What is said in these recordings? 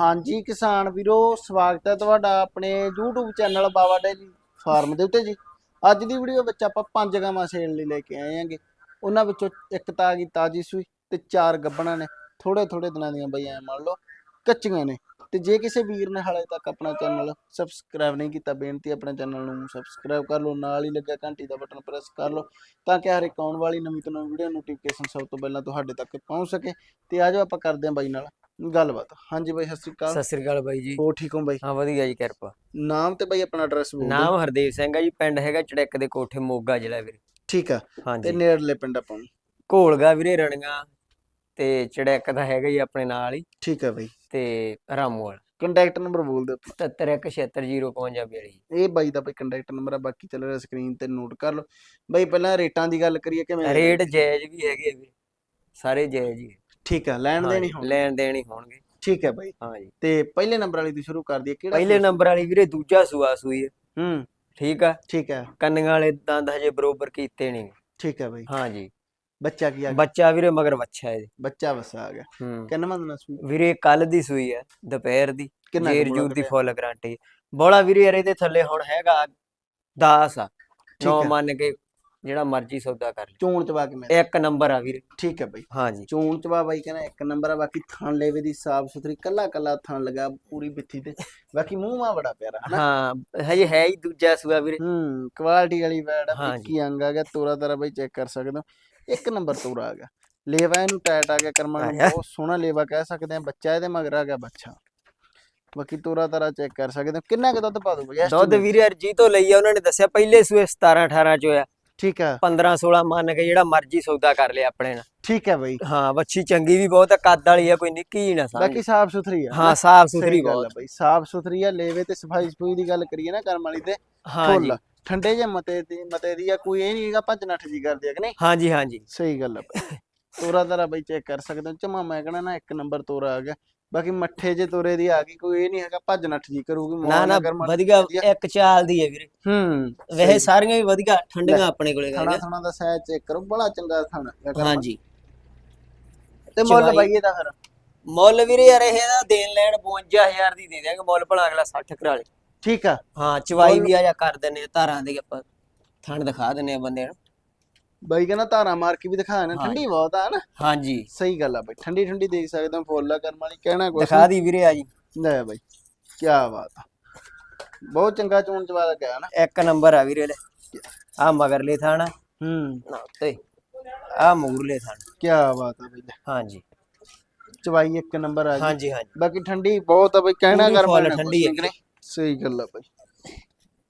ਹਾਂਜੀ ਕਿਸਾਨ ਵੀਰੋ, ਸਵਾਗਤ ਹੈ ਤੁਹਾਡਾ ਆਪਣੇ YouTube channel Bawa daily farm ਦੇ ਉੱਤੇ ਜੀ। ਅੱਜ ਦੀ ਵੀਡੀਓ ਵਿੱਚ ਆਪਾਂ ਪੰਜ ਗਾਵਾਂ ਸੇਲ ਲਈ ਲੈ ਕੇ ਆਏ ਹਾਂਗੇ। ਉਹਨਾਂ ਵਿੱਚੋਂ ਇੱਕ ਤਾਂ ਆ ਗਈ ਤਾਜੀ ਸੂਈ ਤੇ ਚਾਰ ਗੱਬਣਾ ਨੇ। ਥੋੜੇ ਥੋੜੇ ਦਿਨਾਂ ਦੀਆਂ ਬਈ ਐ ਮੰਨ ਲਓ, ਕੱਚੀਆਂ ਨੇ। ਤੇ ਜੇ ਕਿਸੇ ਵੀਰ ਨੇ ਹਾਲੇ ਤੱਕ ਆਪਣਾ ਚੈਨਲ ਸਬਸਕ੍ਰਾਈਬ ਨਹੀਂ ਕੀਤਾ, ਬੇਨਤੀ ਹੈ ਆਪਣੇ ਚੈਨਲ ਨੂੰ ਸਬਸਕ੍ਰਾਈਬ ਕਰ ਲਓ, ਨਾਲ ਹੀ ਲੱਗਾ ਘੰਟੀ ਦਾ ਬਟਨ ਪ੍ਰੈਸ ਕਰ ਲਓ, ਤਾਂ ਕਿ ਹਰ ਇੱਕ ਆਉਣ ਵਾਲੀ ਨਵੀਂ ਤੋਂ ਨਵੀਂ ਵੀਡੀਓ ਨੋਟੀਫਿਕੇਸ਼ਨ ਸਭ ਤੋਂ ਪਹਿਲਾਂ ਤੁਹਾਡੇ ਤੱਕ ਪਹੁੰਚ ਸਕੇ। ਤੇ ਆਜੋ ਆਪਾਂ ਕਰਦੇ ਹਾਂ ਬਾਈ ਨਾਲ ਗੱਲਬਾਤ। ਹਾਂਜੀ ਬਾਈ ਸਤਿ ਸ਼੍ਰੀ ਅਕਾਲ। ਸਤਿ ਸ੍ਰੀ ਅਕਾਲ ਬਾਈ ਜੀ। ਹੋ ਠੀਕ ਹੋ ਬਾਈ? ਹਾਂ ਵਧੀਆ ਜੀ ਕਿਰਪਾ। ਨਾਮ ਤੇ ਬਾਈ ਆਪਣਾ ਐਡਰੈਸ ਬੋਲ ਦਿਓ। ਨਾਮ ਹਰਦੇਵ ਸਿੰਘ ਆ ਜੀ ਪਿੰਡ ਹੈਗਾ ਚੜੈਕ ਦੇ ਕੋਠੇ ਮੋਗਾ ਜ਼ਿਲ੍ਹਾ ਵੀਰੇ। ਠੀਕ ਆ ਤੇ ਹਾਂਜੀ ਨੇੜਲੇ ਪਿੰਡ ਆਪਾਂ ਨੂੰ? ਘੋਲਗਾ ਵੀਰੇ ਰਣੀਆਂ ਤੇ ਚੜੈਕ ਦਾ ਹੈਗਾ ਜੀ ਆਪਣੇ ਨਾਲ ਹੀ। ਠੀਕ ਆ ਬਾਈ। ਤੇ ਰਾਮੂਵਾਲ। ਕੰਟੈਕਟ ਨੰਬਰ ਬੋਲ ਦਿਓ 77167052 ਇਹ ਬਾਈ ਦਾ ਬਾਈ ਕੰਟੈਕਟ ਨੰਬਰ ਆ ਬਾਕੀ ਚੱਲ ਰਿਹਾ ਸਕਰੀਨ ਤੇ ਨੋਟ ਕਰ ਲਓ। ਬਾਈ ਪਹਿਲਾਂ ਰੇਟਾਂ ਦੀ ਗੱਲ ਕਰੀਏ ਕਿਵੇਂ ਰੇਟ ਜਾਇਜ਼ ਵੀ ਹੈਗੇ ਆ ਵੀਰੇ। ਸਾਰੇ ਜਾਇਜ਼ ਹੀ ਠੀਕ ਆ ਲੈਣ ਦੇ ਨਹੀਂ ਹਾਂਜੀ, ਹੁਣ ਲੈਣ ਦੇਣ ਹੀ ਹੋਣਗੇ। ਠੀਕ ਹੈ ਬਾਈ। ਹਾਂ ਜੀ ਤੇ ਪਹਿਲੇ ਨੰਬਰ ਵਾਲੀ ਤੋਂ ਸ਼ੁਰੂ ਕਰ ਦਈਏ ਕਿਹੜਾ ਪਹਿਲੇ? ਨੰਬਰ ਵਾਲੀ ਵੀਰੇ ਦੂਜਾ ਸੂਆ ਸੂਈ ਹੈ ਹੂੰ। ਠੀਕ ਆ? ਠੀਕ ਹੈ ਕੰਨੀਆਂ ਵਾਲੇ ਦੰਦ ਹਜੇ ਬਰੋਬਰ ਕੀਤੇ ਨਹੀਂ ਠੀਕ ਹੈ ਬਾਈ। ਹਾਂ ਜੀ ਬੱਚਾ ਕੀ ਆ ਬੱਚਾ ਵੀਰੇ ਮਗਰ ਬੱਚਾ ਹੈ ਬੱਚਾ ਵਸਾ ਆ ਗਿਆ। ਹੂੰ। ਕਿੰਨਾ ਦਿਨ ਸੂ ਵੀਰੇ ਕੱਲ ਦੀ ਸੂਈ ਹੈ ਦੁਪਹਿਰ ਦੀ। ਜੇਰ ਜੂਰ ਦੀ? Full guarantee. ਬੋਲਾ ਵੀਰੇ ਯਾਰ ਇਹਦੇ ਥੱਲੇ ਹੁਣ ਹੈਗਾ 10 ਆ। ਠੀਕ ਨੌ ਹੈ। ਮੰਨ ਕੇ ਜਿਹੜਾ ਮਰਜ਼ੀ ਸੌਦਾ ਕਰ ਚੋਣ ਚਵਾ ਕੇ ਮੈਂ ਲੈ ਇੱਕ ਨੰਬਰ ਆ ਵੀਰੇ। ਠੀਕ ਹੈ ਬਾਈ। ਹਾਂਜੀ। ਚੋਣ ਚਵਾ ਬਾਈ ਕਹਿੰਦਾ ਇੱਕ ਨੰਬਰ ਆ ਬਾਕੀ ਥਣ ਲੇਵੇ ਦੀ ਸਾਫ਼ ਸੁਥਰੀ ਕੱਲਾ ਕੱਲਾ ਥਣ ਲਗਾ ਪੂਰੀ ਬਿੱਥੀ ਤੇ। ਬਾਕੀ ਮੂੰਹ ਮਾ ਬੜਾ ਪਿਆਰਾ ਹਾਂ ਹਜੇ ਹੈ ਹੀ ਦੂਜਾ ਸੂਆ ਵੀਰੇ। ਹੂੰ ਕੁਆਲਿਟੀ ਵਾਲੀ ਬੈਡ ਆ। ਪਿੱਕੀ ਅੰਗ ਆ ਗਿਆ ਤੋਰਾ ਤਾਰਾ ਬਾਈ ਚੈੱਕ ਕਰ ਸਕਦੇ ਹੋ। ਇੱਕ ਨੰਬਰ ਤੋਰਾ ਆ ਗਿਆ। ਲੇਵਾ ਇਹਨੂੰ ਟਾਈਟ ਆ ਗਿਆ ਕਰਮਾਂ ਨੂੰ। ਬਹੁਤ ਸੋਹਣਾ ਲੇਵਾ ਕਹਿ ਸਕਦੇ ਆ ਬੱਚਾ ਇਹਦੇ ਮਗਰ ਆ ਗਿਆ ਬੱਚਾ। ਬਾਕੀ ਤੋਰਾ ਤਾਰਾ ਚੈੱਕ ਕਰ ਸਕਦੇ ਹੋ। ਕਿੰਨਾ ਕੁ ਦੁੱਧ ਪਾ ਦੋ ਬਈ? ਦੁੱਧ ਵੀਰੇ ਅਰਜੀ ਤੋਂ ਲਈ ਆ ਉਹਨਾਂ ਨੇ ਦੱਸਿਆ ਪਹਿਲੇ ਸੂਏ 17 18 ਚ ਹੋਇਆ। ਠੀਕ ਆ। 15 16 ਮੰਨ ਕੇ ਜਿਹੜਾ ਮਰਜ਼ੀ ਸੌਦਾ ਕਰ ਲਿਆ ਆਪਣੇ ਨਾਲ। ਠੀਕ ਹੈ ਬਾਈ। ਹਾਂ ਵੱਛੀ ਚੰਗੀ ਵੀ ਬਹੁਤ ਆ ਕੱਦ ਵਾਲੀ ਆ ਕੋਈ ਨਿੱਕੀ ਹੀ ਨਾ ਸਮਝ ਬਾਕੀ ਸਾਫ਼ ਸੁਥਰੀ ਆ। ਹਾਂ ਸਾਫ਼ ਸੁਥਰੀ ਗੱਲ ਆ ਬਹੁਤ। ਬਾਈ ਸਾਫ਼ ਸੁਥਰੀ ਆ ਲੇਵੇ ਤੇ ਸਫ਼ਾਈ ਸਫੂਈ ਦੀ ਗੱਲ ਕਰੀਏ ਨਾ ਕਰਮ ਵਾਲੀ ਤੇ ਹਾਂ ਜੀ। ਫੁੱਲ ਠੰਡੇ ਜੇ ਮਤੇ ਦੀ ਮਤੇ ਦੀ ਆ ਕੋਈ ਇਹ ਨਹੀਂ ਹੈਗਾ ਭੱਜ ਨੱਠ ਜੀ ਕਰਦੇ ਆ ਕਿ ਨਹੀਂ? ਹਾਂਜੀ ਹਾਂਜੀ ਸਹੀ ਗੱਲ ਆ ਤੋਰਾ ਤਾਰਾ ਬਾਈ ਚੈੱਕ ਕਰ ਸਕਦੇ ਹੋ। ਚਮਾ ਮੈਂ ਕਹਣਾ ਨਾ ਇੱਕ ਨੰਬਰ ਤੋਰਾ ਆ ਗਿਆ। ਬਾਕੀ ਮੱਠੇ ਜੇ ਤੋਰੇ ਦੀ ਆ ਗਈ ਕੋਈ ਇਹ ਨਹੀਂ ਹੈਗਾ ਭੱਜ ਨੱਠ ਜੀ ਕਰੂਗੀ ਨਾ ਨਾ ਵਧੀਆ। ਇੱਕ ਚਾਲ ਦੀ ਹੈ ਵੀਰੇ। ਹੂੰ ਵੈਸੇ ਸਾਰੀਆਂ ਹੀ ਵਧੀਆ ਠੰਡੀਆਂ ਆਪਣੇ ਕੋਲੇ ਹੈਗੀਆਂ ਥਣਾ ਦਾ ਸਾਈਜ਼ ਚੈੱਕ ਕਰੋ ਬੜਾ ਚੰਗਾ ਥਣਾ। ਹਾਂਜੀ। ਤੇ ਮੁੱਲ ਬਾਈ ਇਹਦਾ ਫਿਰ? ਮੁੱਲ ਵੀਰੇ ਯਾਰ ਇਹ ਨਾ ਦੇਣ ਲੈਣ 52000 ਦੀ ਦੇ ਦਿਆਂਗੇ ਮੁੱਲ ਭਲਾ ਅਗਲਾ 60 ਕਰਾ ਲੇ। ਠੀਕ ਆ। ਹਾਂ ਚਵਾਈ ਵੀ ਆ ਜਾ ਕਰ ਦਿੰਨੇ ਧਾਰਾਂ ਦੀ ਆਪਾਂ ਥਣ ਦਿਖਾ ਦਿੰਨੇ ਬੰਦੇ ਨੂੰ। ਬਾਈ ਕਹਿੰਦਾ ਧਾਰਾ ਮਾਰ ਕੇ ਵੀ ਦਿਖਾ ਨਾ। ਠੰਡੀ ਬਹੁਤ ਆ ਨਾ। ਹਾਂਜੀ। ਸਹੀ ਗੱਲ ਆ ਬਾਈ ਠੰਡੀ ਠੰਡੀ ਦੇਖ ਸਕਦੇ ਹੋ ਫੁੱਲ ਆ ਕਰਮ ਵਾਲੀ ਕਹਿਣਾ ਕੁਛ ਦਿਖਾ ਦੀ ਵੀਰੇ ਆ ਜੀ। ਲੈ ਬਾਈ ਕੀ ਬਾਤ ਆ। ਬਹੁਤ ਚੰਗਾ ਚੋਣ ਚਵਾ ਲੱਗਿਆ ਨਾ। ਇੱਕ ਨੰਬਰ ਆ ਵੀਰੇ ਲੈ। ਆ ਮਗਰਲੇ ਥਣ। ਹੂੰ। ਨਾ ਉੱਤੇ। ਆ ਮੂਰਲੇ ਥਣ। ਕੀ ਬਾਤ ਆ ਬਾਈ ਲੈ। ਹਾਂਜੀ। ਚਵਾਈ ਇੱਕ ਨੰਬਰ ਆ ਜੀ। ਹਾਂਜੀ ਹਾਂਜੀ। ਬਾਕੀ ਠੰਡੀ ਬਹੁਤ ਆ ਬਈ ਕਹਿਣਾ ਕਰ ਠੰਡੀ ਨਹੀਂ। ਸਹੀ ਗੱਲ ਆ ਬਾਈ।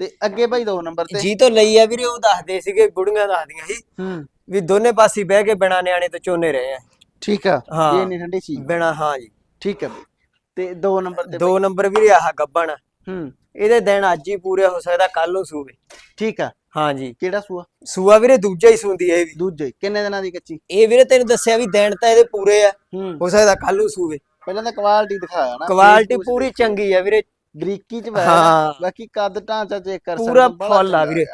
ਤੇ ਅੱਗੇ ਬਾਈ ਦੋ ਨੰਬਰ ਤੇ। ਜੀ ਤੋਂ ਲਈ ਆ ਵੀਰੇ ਉਹ ਦੱਸਦੇ ਸੀਗੇ ਬੁੜੀਆਂ ਦੱਸਦੀਆਂ ਸੀ ਹੂੰ। ਵੀ ਦੋਨੇ ਪਾਸੇ ਬਹਿ ਕੇ ਬਿਨਾ ਨਿਆਣੇ ਤੋਂ ਚੋਨੇ ਰਹੇ ਆ। ਠੀਕ ਆ ਹਾਂ। ਇਹ ਨਹੀਂ ਠੰਡੀ ਸੀ ਬਿਨਾ ਹਾਂ ਜੀ। ਠੀਕ ਆ ਬਾਈ। ਤੇ ਦੋ ਨੰਬਰ ਤੇ ਦੋ ਨੰਬਰ ਵੀਰੇ ਆਹ ਗੱਬਣ। ਹੂੰ। ਇਹਦੇ ਦਿਨ ਅੱਜ ਹੀ ਪੂਰੇ ਹੋ ਸਕਦਾ ਕੱਲ ਨੂੰ ਸੂਵੇ। ਠੀਕ ਆ। ਹਾਂਜੀ ਕਿਹੜਾ ਸੂਆ? ਸੂਆ ਵੀਰੇ ਦੂਜਾ ਹੀ ਸੂੰਦੀ ਇਹ ਵੀ। ਦੂਜੇ ਹੀ। ਕਿੰਨੇ ਦਿਨਾਂ ਦੀ ਕੱਚੀ? ਇਹ ਵੀਰੇ ਤੈਨੂੰ ਦੱਸਿਆ ਵੀ ਦਿਨ ਤਾਂ ਇਹਦੇ ਪੂਰੇ ਆ। ਹੂੰ। ਹੋ ਸਕਦਾ ਕੱਲ ਨੂੰ ਸੂਵੇ। ਪਹਿਲਾਂ ਤਾਂ ਕੁਆਲਿਟੀ ਦਿਖਾਇਆ ਨਾ। ਕੁਆਲਿਟੀ ਪੂਰੀ ਚੰਗੀ ਆ ਵੀਰੇ। ਬਰੀਕੀ ਚ ਹਾਂ। ਬਾਕੀ ਕੱਦ ਢਾਂਚਾ ਚੈੱਕ ਕਰ ਪੂਰਾ ਸਕਦੇ ਬੜਾ ਫੁੱਲ ਆ ਚੰਗਾ ਵੀਰੇ।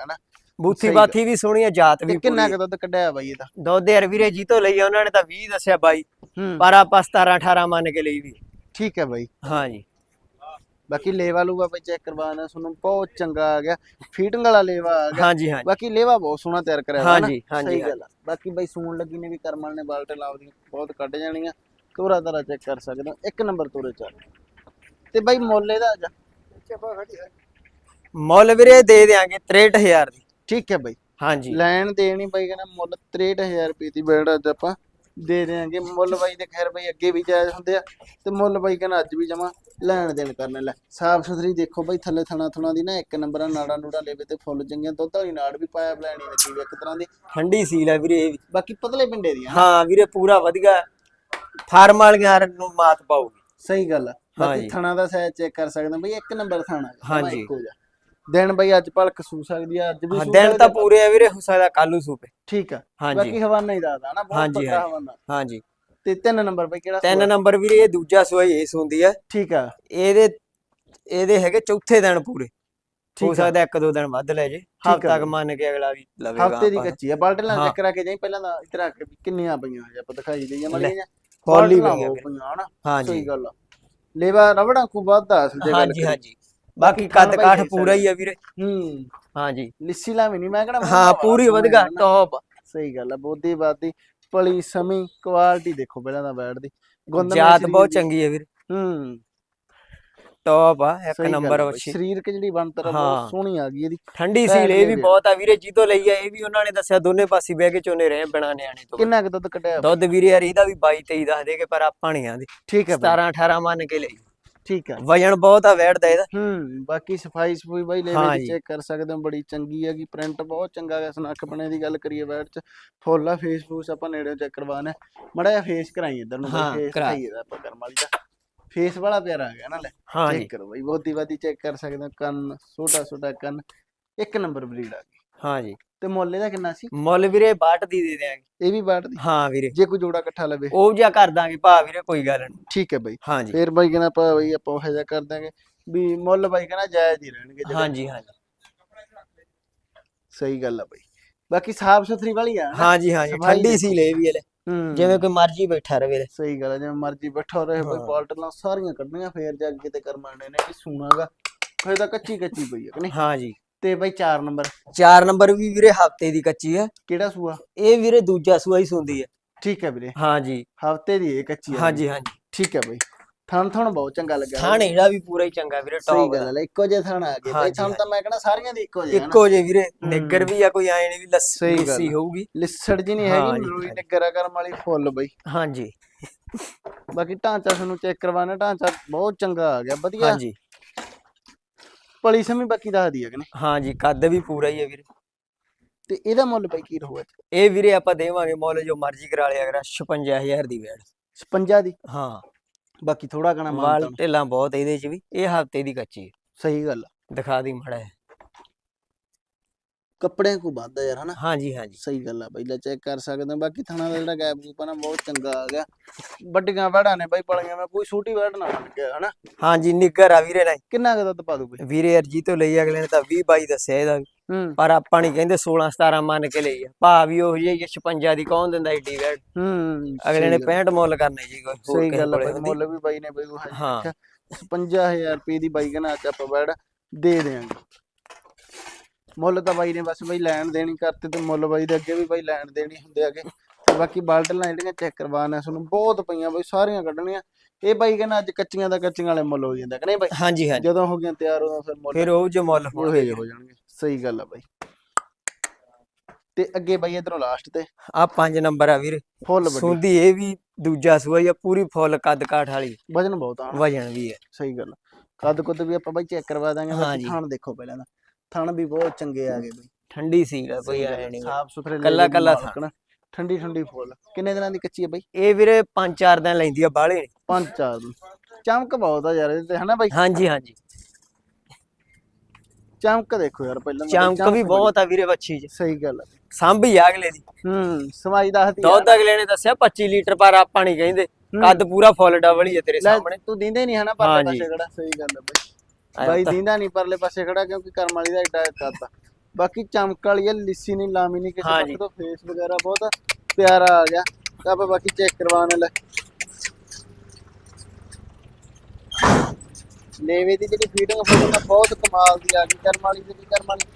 ਬੂਥੀ ਸਹੀ ਬਾਥੀ ਵੀ ਸੋਹਣੀ ਆ ਜਾਤ ਤੇ ਵੀ ਕਿੰਨਾ ਕੁ ਦੁੱਧ ਕੱਢਿਆ ਬਾਈ ਇਹਦਾ? ਦੁੱਧ ਯਾਰ ਵੀਰੇ ਜੀ ਤੋਂ ਲਈ ਆ ਉਹਨਾਂ ਨੇ ਤਾਂ 20 ਦੱਸਿਆ ਬਾਈ। ਪਰ ਆਪਾਂ 17 18 ਮੰਨ ਕੇ ਲਈ ਵੀ। ਠੀਕ ਹੈ ਬਾਈ। ਹਾਂਜੀ ਬਾਕੀ ਲੇਵਾ ਲੂਵਾ ਬਈ ਚੈੱਕ ਕਰਵਾਣਾ ਤੁਹਾਨੂੰ ਬਹੁਤ ਚੰਗਾ ਆ ਗਿਆ। ਫੀਟਿੰਗ ਵਾਲਾ ਲੇਵਾ ਆ ਗਿਆ। ਹਾਂਜੀ ਹਾਂਜੀ। ਬਾਕੀ ਲੇਵਾ ਬਹੁਤ ਸੋਹਣਾ ਤਿਆਰ ਕਰਿਆ ਹੋਇਆ ਨਾ। ਹਾਂਜੀ, ਹਾਂਜੀ, ਸਹੀ ਗੱਲ ਆ। ਬਾਕੀ ਬਈ ਸੂਣ ਲੱਗੀ ਨੇ ਵੀ ਕਰਮਲ ਨੇ ਬਾਲਟੇ ਲਾਉਦੀਆਂ ਬਹੁਤ ਕੱਢ ਜਾਣੀਆਂ। ਤੋਰਾ ਤਾਰਾ ਚੈੱਕ ਕਰ ਸਕਦੇ ਹੋ। ਇੱਕ ਨੰਬਰ ਤੋਰੇ ਚੱਲ। ਤੇ ਬਈ ਮੁੱਲ ਇਹਦਾ ਆ ਜਾ ਮੁੱਲ ਵੀਰੇ ਦੇ ਦਿਆਂਗੇ 63000 ਦੀ। ਠੀਕ ਹੈ ਬਈ। ਹਾਂਜੀ। ਲੈਣ ਦੇਣੀ ਬਈ ਕਹਿੰਦਾ ਮੁੱਲ 63000 ਰੁਪਏ ਦੀ ਬੈਡ ਅੱਜ ਆਪਾਂ। ਦੇ ਦੇਾਂਗੇ ਮੁੱਲ ਬਾਈ ਦੇ ਖੈਰ ਬਈ ਅੱਗੇ ਵੀ ਜਾਇਜ਼ ਹੁੰਦੇ ਆ। ਤੇ ਮੁੱਲ ਬਾਈ ਕਹਿੰਦਾ ਅੱਜ ਵੀ ਜਮਾ ਲੈਣ ਦੇਣ ਕਰਨੇ ਲੈ ਸਾਫ਼ ਸੁਥਰੀ ਦੇਖੋ ਬਈ ਥੱਲੇ ਥਣਾ ਥਣਾ ਦੀ ਨਾ ਇੱਕ ਨੰਬਰ ਆ ਨਾੜਾ ਨੂੜਾ ਲੇਵੇ ਤੇ ਫੁੱਲ ਚੰਗੀਆਂ ਦੁੱਧ ਵਾਲੀ ਨਾੜ ਵੀ ਪਾਇਆ ਬਲੈਣੀ ਲੱਗੀ ਵੀ ਇੱਕ ਤਰ੍ਹਾਂ ਦੀ। ਠੰਡੀ ਸੀਲ ਆ ਵੀਰੇ ਇਹ ਵੀ। ਬਾਕੀ ਪਤਲੇ ਪਿੰਡੇ ਦੀਆਂ ਹਾਂ ਵੀਰੇ ਪੂਰਾ ਵਧੀਆ। ਫਾਰਮ ਵਾਲੀਆਂ ਨੂੰ ਮਾਤ ਪਾਉਗੀ ਸਹੀ ਗੱਲ ਆ। ਬਾਕੀ ਹਾਂਜੀ। ਥਣਾ ਦਾ ਸਾਈਜ਼ ਚੈੱਕ ਕਰ ਸਕਦੇ ਬਈ ਇੱਕ ਨੰਬਰ ਥਾਣਾ ਹਾਂਜੀ। ਦਿਨ ਬਈ ਅੱਜ ਭਲਕ ਸੂ ਸਕਦੀ ਆ ਅੱਜ ਵੀ ਹਾਂ ਸੂ ਦਿਨ ਤਾਂ ਪੂਰੇ ਆ ਵੀਰੇ ਹੋ ਸਕਦਾ ਕੱਲੂ ਸੂਪੇ ਠੀਕ ਆ। ਹਾਂਜੀ। ਬਾਕੀ ਹਵਾਨਾ ਹੀ ਦੱਸਦਾ ਨਾ ਬਹੁਤ ਪੱਕਾ। ਹਵਾਨਾ। ਹਾਂਜੀ। ਤੇ ਤਿੰਨ ਨੰਬਰ ਬਈ ਕਿਹੜਾ ਤਿੰਨ? ਨੰਬਰ ਵੀਰੇ ਇਹ ਦੂਜਾ ਹੀ ਇਸ ਹੁੰਦੀ ਆ। ਠੀਕ ਆ। ਇਹਦੇ ਇਹਦੇ ਹੈਗੇ ਚੌਥੇ ਦਿਨ ਪੂਰੇ। ਹੋ ਸਕਦਾ ਇੱਕ ਦੋ ਦਿਨ ਵੱਧ ਲੈ ਜੇ। ਹਫ਼ਤਾ ਬਈ। ਮੰਨ ਕੇ ਅਗਲਾ ਵੀ ਲਵੇਗਾ ਹਫ਼ਤੇ ਦੀ। ਕੱਚੀ ਆ। ਬਾਲਟੇ ਨਾਲ ਹਾਂ। ਚੈੱਕ ਕਰਾ ਕੇ ਜਾਈ ਪਹਿਲਾਂ ਤਾਂ ਇਧਰ ਆ ਕੇ ਕਿੰਨੀਆਂ ਪਈਆਂ ਹਜੇ ਆਪਾਂ ਦਿਖਾਈ ਦਈਏ ਲੈ, ਮੜੀਆਂ ਖੋਲੀ ਬਾਲਟੇ ਪਈਆਂ ਹਨਾ। ਹਾਂਜੀ। ਸਹੀ ਗੱਲ ਆ। ਲੇਵਾ ਰਬੜਾਂ ਕੋ ਵੱਧਦਾ ਅਸਲ ਜੇ ਗੱਲ ਹਾਂਜੀ। ਹਾਂਜੀ। ਬਾਕੀ ਕੱਦ ਕਾਠ ਪੂਰਾ ਹੀ ਆ ਵੀਰੇ। ਹੂੰ। ਹਾਂਜੀ। ਲਿੱਸੀ ਲਾਵੀ ਨਹੀਂ ਮੈਂ ਕਹਣਾ ਹਾਂ ਪੂਰੀ ਵਧਗਾ ਟੌਪ ਸਹੀ ਗੱਲ ਆ ਬੋਦੀ ਬਾਦੀ ਪਲੀ ਸਮੀ ਕੁਆਲਿਟੀ ਦੇਖੋ ਪਹਿਲਾਂ ਤਾਂ ਬੈਠ ਦੀ। ਗੁੰਦ ਜਾਤ ਸਰੀਰ ਬਹੁਤ ਦੀ। ਚੰਗੀ ਹੈ ਵੀਰੇ। ਹੂੰ। ਟੌਪ ਆ ਇੱਕ ਸਹੀ ਗੱਲ ਨੰਬਰ ਆ ਬਾਈ, ਵੱਛੀ। ਸਰੀਰਕ ਜਿਹੜੀ ਬਣਤਰ ਆ ਹਾਂ। ਬਹੁਤ ਸੋਹਣੀ ਆ ਗਈ ਇਹਦੀ ਠੰਡੀ ਸੀਲ ਇਹ ਵੀ ਆ। ਬਹੁਤ ਆ ਵੀਰੇ ਜਿਹਤੋਂ ਲਈ ਆ ਇਹ ਵੀ ਉਹਨਾਂ ਨੇ ਦੱਸਿਆ ਦੋਨੇ ਪਾਸੇ ਬਹਿ ਕੇ ਚੋਨੇ ਰਹੇ ਬਿਨਾ ਨਿਆਣੇ ਤੋਂ। ਕਿੰਨਾ ਕੁ ਦੁੱਧ ਕੱਢਿਆ ਦੁੱਧ ਵੀਰੇ ਯਾਰ ਇਹਦਾ ਵੀ 22 23 ਦੱਸ ਦੇ ਕੇ ਪਰ ਆਪਾਂ ਨਹੀਂ ਆਂਦੇ। ਠੀਕ ਹੈ ਬਾਈ। 17 18 ਮੰਨ ਕੇ ਲਈ। ਠੀਕ ਹੈ ਵਜਨ ਬਹੁਤ ਆ ਵੈੜਦਾ ਇਹਦਾ। ਹੂੰ ਬਾਕੀ ਸਫ਼ਾਈ ਸਫੂਈ ਬਾਈ ਲੈ ਹਾਂ ਜੀ। ਚੈੱਕ ਕਰ ਸਕਦੇ ਹੋ ਬੜੀ ਚੰਗੀ ਹੈਗੀ ਪ੍ਰਿੰਟ ਬਹੁਤ ਚੰਗਾ ਹੈ ਸਨੱਖ ਬਣੇ ਦੀ ਗੱਲ ਕਰੀਏ ਬੈਠ ਚ। ਫੁੱਲ ਆ ਫੇਸ ਫੂਸ ਆਪਾਂ ਨੇੜੇ ਚੈੱਕ ਕਰਵਾਣਾ ਮੜਾ ਜਿਹਾ ਫੇਸ ਕਰਾਈ ਇੱਧਰ ਨੂੰ ਹਾਂ, ਫੇਸ ਕਰਾ। ਕਰਾਈਏ ਆਪਾਂ ਕਰਮ ਵਾਲੀ ਦਾ ਫੇਸ ਵਾਲਾ ਪਿਆਰਾ ਆ ਗਿਆ ਨਾ ਲੈ। ਹਾਂ ਚੈੱਕ ਕਰੋ ਬਾਈ ਬਹੁਤੀ ਬਾਦੀ ਚੈੱਕ ਕਰ ਸਕਦੇ ਹੋ ਕੰਨ ਛੋਟਾ ਛੋਟਾ ਕੰਨ ਇੱਕ ਨੰਬਰ ਬਰੀਡ ਆ ਗਈ। ਹਾਂ ਜੀ। ਤੇ ਮੁੱਲ ਇਹਦਾ ਕਿੰਨਾ ਸੀ? ਮੁੱਲ ਵੀਰੇ 62 ਦੀ ਦੇ ਦਿਆਂਗੇ। ਇਹ ਵੀ ਬਾਟ ਦੀ? ਹਾਂ ਵੀਰੇ। ਜੇ ਕੋਈ ਜੋੜਾ ਇਕੱਠਾ ਲਵੇ। ਉਹ ਜਿਹਾ ਕਰ ਦਾਂਗੇ ਭਾ ਵੀਰੇ ਕੋਈ ਗੱਲ ਨਹੀਂ। ਠੀਕ ਹੈ ਬਾਈ। ਹਾਂ ਜੀ। ਫੇਰ ਬਾਈ ਕਹਿੰਦਾ ਆਪਾਂ ਬਾਈ ਆਪਾਂ ਉਹ ਜਿਹਾ ਕਰ ਦਾਂਗੇ। ਵੀ ਮੁੱਲ ਬਾਈ ਕਹਿੰਦਾ ਜਾਇਜ਼ ਹੀ ਰਹਿਣਗੇ ਜਿਹੜੇ। ਹਾਂ ਜੀ ਹਾਂ ਜੀ। ਸਹੀ ਗੱਲ ਆ ਬਾਈ। ਬਾਕੀ ਸਾਫ਼ ਸੁਥਰੀ ਵਾਲੀ ਆ ਨਾ? ਹਾਂ ਜੀ ਹਾਂ ਜੀ। ਸਫ਼ਾਈ ਠੰਡੀ। ਸੀ ਲੈ ਵੀ ਹੂੰ ਜਿਵੇਂ ਕੋਈ ਮਰਜ਼ੀ ਬੈਠਾ ਰਵੇ ਸਹੀ ਗੱਲ ਹੈ ਜਿਵੇਂ ਮਰਜ਼ੀ ਬੈਠਾ ਰਹੇ ਹਾਂ। ਬਾਲਟਲਾਂ ਸਾਰੀਆਂ ਕੱਢਣੀਆਂ ਫੇਰ ਜਾ ਕੇ ਕਿਤੇ ਕਰਮਾਣੇ ਨੇ ਕਿ ਸੂਣਾਗਾ ਫੇਰ ਤਾਂ ਕੱਚੀ ਕੱਚੀ ਪਈ ਹੈ ਕਿ ਨਹੀਂ? ਹਾਂ ਜੀ। ਤੇ ਬਈ 4 ਨੰਬਰ। 4 ਨੰਬਰ ਵੀ ਵੀਰੇ ਹਫ਼ਤੇ ਦੀ ਕੱਚੀ ਹੈ ਕਿਹੜਾ ਸੂਆ? ਇਹ ਵੀਰੇ ਦੂਜਾ ਸੂਆ ਹੀ ਸੁੰਦੀ ਹੈ ਠੀਕ ਹੈ ਵੀਰੇ। ਹਾਂ ਜੀ। ਹਫ਼ਤੇ ਦੀ ਇਹ ਕੱਚੀ ਹੈ ਹਾਂ ਜੀ ਹਾਂ ਜੀ। ਠੀਕ ਹੈ ਬਈ। ਥਣ ਥਣ ਬਹੁਤ ਚੰਗਾ ਲੱਗਿਆ ਥਾਣ ਇਹਦਾ ਵੀ ਪੂਰਾ ਹੀ ਚੰਗਾ ਵੀਰੇ ਸਹੀ ਟੌਪ ਗੱਲ ਹੈ ਇੱਕੋ ਜਿਹੇ ਥਣ ਆ ਗਏ। ਜੀ, ਥਣ ਤਾਂ ਮੈਂ ਕਹਿੰਦਾ ਸਾਰੀਆਂ ਦੀ ਇੱਕੋ ਜਿਹੇ ਹਨ ਇੱਕੋ ਜੇ ਵੀਰੇ ਨਿੱਗਰ ਵੀ ਆ ਕੋਈ ਐ ਨਹੀਂ ਵੀ ਲੱਸੀ ਸਹੀ ਗੱਲ ਲੱਸੀ ਆ। ਹੋਊਗੀ। ਲਿਸੜ ਜੀ ਨਹੀਂ ਹਾਂ ਹੈਗੀ ਜੀ, ਨਰੋਈ ਹਾਂ ਨਿਗਰਾ ਕਰਮ ਵਾਲੀ ਫੁੱਲ ਬਈ। ਹਾਂ ਜੀ ਬਾਕੀ ਢਾਂਚਾ ਤੁਹਾਨੂੰ ਚੈੱਕ ਕਰਵਾਣਾ ਢਾਂਚਾ ਬਹੁਤ ਚੰਗਾ ਆ ਗਿਆ ਵਧੀਆ। ਹਾਂ ਜੀ ਪਲੀ ਸਮੀ ਬਾਕੀ ਦੱਸਦੀ ਹੈ ਕਿ ਨਹੀਂ? ਹਾਂ ਜੀ ਕੱਦ ਵੀ ਪੂਰਾ ਹੀ ਹੈ ਵੀਰੇ। ਤੇ ਇਹਦਾ ਮੁੱਲ ਬਈ ਕੀ ਰਹੂਗਾ ਇਹ ਵੀਰੇ ਆਪਾਂ ਦੇਵਾਂਗੇ ਮੁੱਲ ਜੋ ਮਰਜ਼ੀ ਕਰਾ ਲਿਆ ਕਰਾ 56000 ਦੀ ਵੇੜ 56 ਦੀ? ਹਾਂ। ਬਾਕੀ ਥੋੜਾ ਕਣਾ ਵਾਲ ਮਾਨਤਾ ਢਿੱਲਾਂ ਬਹੁਤ ਇਹਦੇ ਚ ਵੀ ਇਹ ਹਫ਼ਤੇ ਦੀ ਕੱਚੀ ਹੈ। ਸਹੀ ਗੱਲ ਆ। ਦਿਖਾ ਦੀ ਮੜਾ ਕੱਪੜਿਆਂ ਕੋ ਵੱਧਦਾ ਯਾਰ ਹਨਾ? ਹਾਂ ਜੀ ਹਾਂ ਜੀ ਸਹੀ ਗੱਲ ਆ ਬਈ ਲੈ ਚੈੱਕ ਕਰ ਸਕਦੇ ਹੋ ਬਾਕੀ ਥਣਾ ਦਾ ਜਿਹੜਾ ਗੈਪ ਗੂਪ ਆ ਨਾ ਬਹੁਤ ਚੰਗਾ ਆ ਗਿਆ। ਵੱਡੀਆਂ ਵੜਾਂ ਨੇ ਬਈ ਪਲੀਆਂ ਮੈਂ ਕੋਈ ਛੋਟੀ ਵੜ ਨਾ ਬਣ ਗਿਆ ਹਨਾ ਹਾਂ ਜੀ ਨਿੱਗਰ ਆ ਵੀਰੇ ਨਹੀਂ ਕਿੰਨਾ ਕੁ ਦੁੱਧ ਪਾ ਦੂ ਬਈ ਵੀਰੇ ਅਰਜੀ ਤੋਂ ਲਈ ਅਗਲੇ ਨੇ ਤਾਂ 20 22 ਦੱਸਿਆ ਇਹਦਾ ਵੀ। ਹੂੰ। ਪਰ ਆਪਾਂ ਨਹੀਂ ਕਹਿੰਦੇ 16 17 ਮੰਨ ਕੇ ਲਈ ਆ। ਭਾ ਵੀ ਉਹ ਜਿਹੀ 56 ਦੀ ਕੌਣ ਦਿੰਦਾ ਏਡੀ ਵੇੜ? ਹੂੰ ਅਗਲੇ ਨੇ ਸਹੀ ਗੱਲ- 65 ਮੁੱਲ ਕਰਨੇ ਜੀ ਕੋਈ ਹੋਰ ਸਹੀ ਕਿਸੇ ਗੱਲ ਆ ਕੋਲੇ ਬਈ ਹੁੰਦੀ। ਮੁੱਲ ਵੀ ਬਾਈ ਨੇ ਬਈ ਉਹ ਹਾਂ। 55000 ਰੁਪਏ ਦੀ ਬਾਈ ਕਹਿੰਦਾ ਅੱਜ ਆਪਾਂ ਵੜ ਦੇ ਦੇਾਂਗੇ ਮੁੱਲ ਤਾਂ ਬਾਈ ਨੇ ਬਸ ਬਈ ਲੈਣ ਦੇਣੀ ਕਰਤੇ ਤੇ ਮੁੱਲ ਬਾਈ ਦੇ ਅੱਗੇ ਵੀ ਬਾਈ ਲੈਣ ਦੇਣੀ ਹੁੰਦੇ ਆਗੇ ਤੇ ਬਾਕੀ ਬਾਲਟਲਾਂ ਜਿਹੜੀਆਂ ਚੈੱਕ ਕਰਵਾਉਣਾ ਤੁਹਾਨੂੰ ਬਹੁਤ ਪਈਆਂ ਬਈ ਸਾਰੀਆਂ ਕੱਢਣੀਆਂ। ਇਹ ਬਾਈ ਕਹਿੰਦਾ ਅੱਜ ਕੱਚੀਆਂ ਦਾ ਕੱਚੀਆਂ ਵਾਲੇ ਮੁੱਲ ਹੋ ਜਾਂਦਾ ਕਿ ਨਹੀਂ ਬਾਈ? ਹਾਂ ਜੀ ਹਾਂ ਜੀ ਜਦੋਂ ਹੋ ਗਈਆਂ ਤਿਆਰ ਉਦੋਂ ਫਿਰ ਮੁੱਲ ਫਿਰ ਉਹ ਜੋ ਮੁੱਲ ਜਿਹੇ ਹੋ ਜਾਣਗੇ। ਸਹੀ ਗੱਲ ਆ ਬਾਈ। ਤੇ ਅੱਗੇ ਬਾਈ ਇਧਰੋਂ ਲਾਸਟ ਤੇ। ਆ 5 ਨੰਬਰ ਆ ਵੀਰੇ। ਫੁੱਲ ਸੁੰਦੀ ਇਹ ਵੀ ਦੂਜਾ ਸੂਆ ਆ ਪੂਰੀ ਫੁੱਲ ਕੱਦ ਕਾਠ ਵਾਲੀ। ਵਜਨ ਬਹੁਤ ਆ। ਵਜਨ ਵੀ ਹੈ ਸਹੀ ਗੱਲ। ਕੱਦ ਕੁੱਦ ਵੀ ਆਪਾਂ ਬਾਈ ਚੈੱਕ ਕਰਵਾ ਦਾਂਗੇ। ਹਾਂ ਬਾਕੀ ਜੀ। ਥਣ ਦੇਖੋ ਪਹਿਲਾਂ ਦਾ ਥਣ ਵੀ ਬਹੁਤ ਚੰਗੇ ਆ ਗਏ ਬਾਈ। ਠੰਡੀ ਸੀ ਕੋਈ ਸਹੀ ਗੱਲ ਐ ਆ, ਨਹੀਂ ਸਾਫ਼ ਸੁਥਰੇ ਕੱਲਾ- ਦੀ ਕੱਲਾ ਨਾ। ਠੰਡੀ ਠੰਡੀ ਫੁੱਲ। ਕਿੰਨੇ ਦਿਨਾਂ ਦੀ ਕੱਚੀ ਆ ਬਾਈ? ਇਹ ਵੀਰੇ 5-4 ਦਿਨ ਲੈਂਦੀ ਆ ਪੰਜ ਚਾਰ ਦਿਨ। ਚਮਕ ਬਹੁਤ ਆ ਯਾਰ ਇਹਦੇ ਤੇ ਹਨਾ ਬਾਈ? ਹਾਂ ਜੀ ਹਾਂ ਜੀ ਚਮਕ ਦੇਖੋ ਯਾਰ ਪਹਿਲਾਂ ਚਮਕ ਵੀ ਬਹੁਤ ਆ ਵੀਰੇ ਵੱਛੀ ਚ। ਸਹੀ ਗੱਲ ਆ। ਸਾਂਭੀ ਆ ਅਗਲੇ ਦੀ। ਹੂੰ ਸਮਾਈ ਦੱਸਦੀ ਆ ਦੁੱਧ ਅਗਲੇ ਨੇ ਦੱਸਿਆ 25 ਲੀਟਰ ਪਰ ਆਪਾਂ ਨਹੀਂ ਕਹਿੰਦੇ। ਕੱਦ ਪੂਰਾ ਫੁੱਲ ਡਬਲ ਹੀ ਹੈ ਤੇਰੇ ਸਾਹਮਣੇ। ਤੂੰ ਦਿੰਦੇ ਨਹੀਂ ਹਨਾ ਜੀ। ਪਾਸੇ ਖੜਾ ਸਹੀ ਗੱਲ ਆ ਬਾਈ। ਆਇਆ ਬਾਈ ਦਿੰਦਾ ਨਹੀਂ ਪਰਲੇ ਪਾਸੇ ਖੜਾ ਕਿਉਂਕਿ ਕਰਮ ਵਾਲੀ ਦਾ ਏਡਾ ਕਰਦਾ ਬਾਕੀ ਚਮਕ ਵਾਲੀ ਆ ਲਿੱਸੀ ਨਹੀਂ ਲਾਮੀ ਨਹੀਂ ਕਿਸੇ ਪਾਸੇ। ਤੋਂ ਫੇਸ ਵਗੈਰਾ ਬਹੁਤ ਪਿਆਰਾ ਆ ਗਿਆ। ਤਾਂ ਆਪਾਂ ਬਾਕੀ ਚੈੱਕ ਕਰਵਾਉਣ ਲੈ ਲੇਵੇ ਦੀ ਜਿਹੜੀ ਫੀਡਿੰਗ ਫੋਟੋ ਤਾਂ ਬਹੁਤ ਕਮਾਲ ਦੀ ਆ ਗਈ ਕਰਮ ਵਾਲੀ ਦੀ ਕਰਮ ਵਾਲੀ।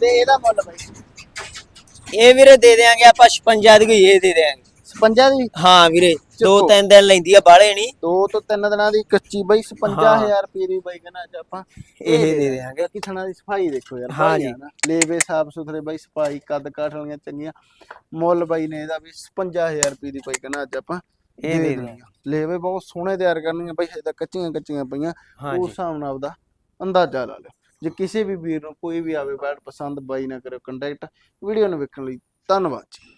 ਤੇ ਇਹਦਾ ਮੁੱਲ ਬਾਈ? ਇਹ ਵੀਰੇ ਦੇ ਦੇਾਂਗੇ ਆਪਾਂ 56 ਦੀ ਕੋਈ ਇਹ ਦੇ ਦੇਾਂਗੇ 56 ਦੀ? ਹਾਂ ਵੀਰੇ। ਦੋ। ਤਿੰਨ ਦਿਨ ਲੈਂਦੀ ਆ ਬਾਹਲੇ ਨਹੀਂ। ਦੋ ਤੋਂ ਤਿੰਨ ਦਿਨਾਂ ਦੀ ਕੱਚੀ ਬਾਈ 55000 ਰੁਪਏ ਦੀ ਬਾਈ ਕਹਿੰਦਾ ਅੱਜ ਆਪਾਂ। ਇਹ ਦੇ ਦਿਆਂਗੇ। ਬਾਕੀ ਥਣਾ ਦੀ ਸਫ਼ਾਈ ਦੇਖੋ ਯਾਰ ਹਾਂ ਜੀ। ਲੇਵੇ ਸਾਫ਼ ਸੁਥਰੇ ਬਾਈ ਸਫ਼ਾਈ ਕੱਦ ਕਾਠ ਵਾਲੀਆਂ ਚੰਗੀਆਂ। ਮੁੱਲ ਬਾਈ ਨੇ ਇਹਦਾ ਵੀ 55000 ਰੁਪਏ ਦੀ ਬਾਈ ਕਹਿੰਦਾ ਅੱਜ ਆਪਾਂ ਇਹ ਦੇ ਦੇਣੀ। ਲੇਵੇ ਬਹੁਤ ਸੋਹਣੇ ਤਿਆਰ ਕਰਨੀਆਂ ਬਾਈ ਹਜੇ ਤਾਂ ਕੱਚੀਆਂ ਕੱਚੀਆਂ ਪਈਆਂ। ਉਸ ਹਿਸਾਬ ਨਾਲ ਆਪਦਾ ਅੰਦਾਜ਼ਾ ਲਾ ਲਿਓ। ਜੇ ਕਿਸੇ ਵੀ ਵੀਰ ਨੂੰ ਕੋਈ ਵੀ ਆਵੇ ਬੈਡ ਪਸੰਦ ਬਾਈ ਨਾ ਕਰਿਓ ਕੰਟੈਕਟ। ਵੀਡੀਓ ਨੂੰ ਵੇਖਣ ਲਈ ਧੰਨਵਾਦ ਜੀ।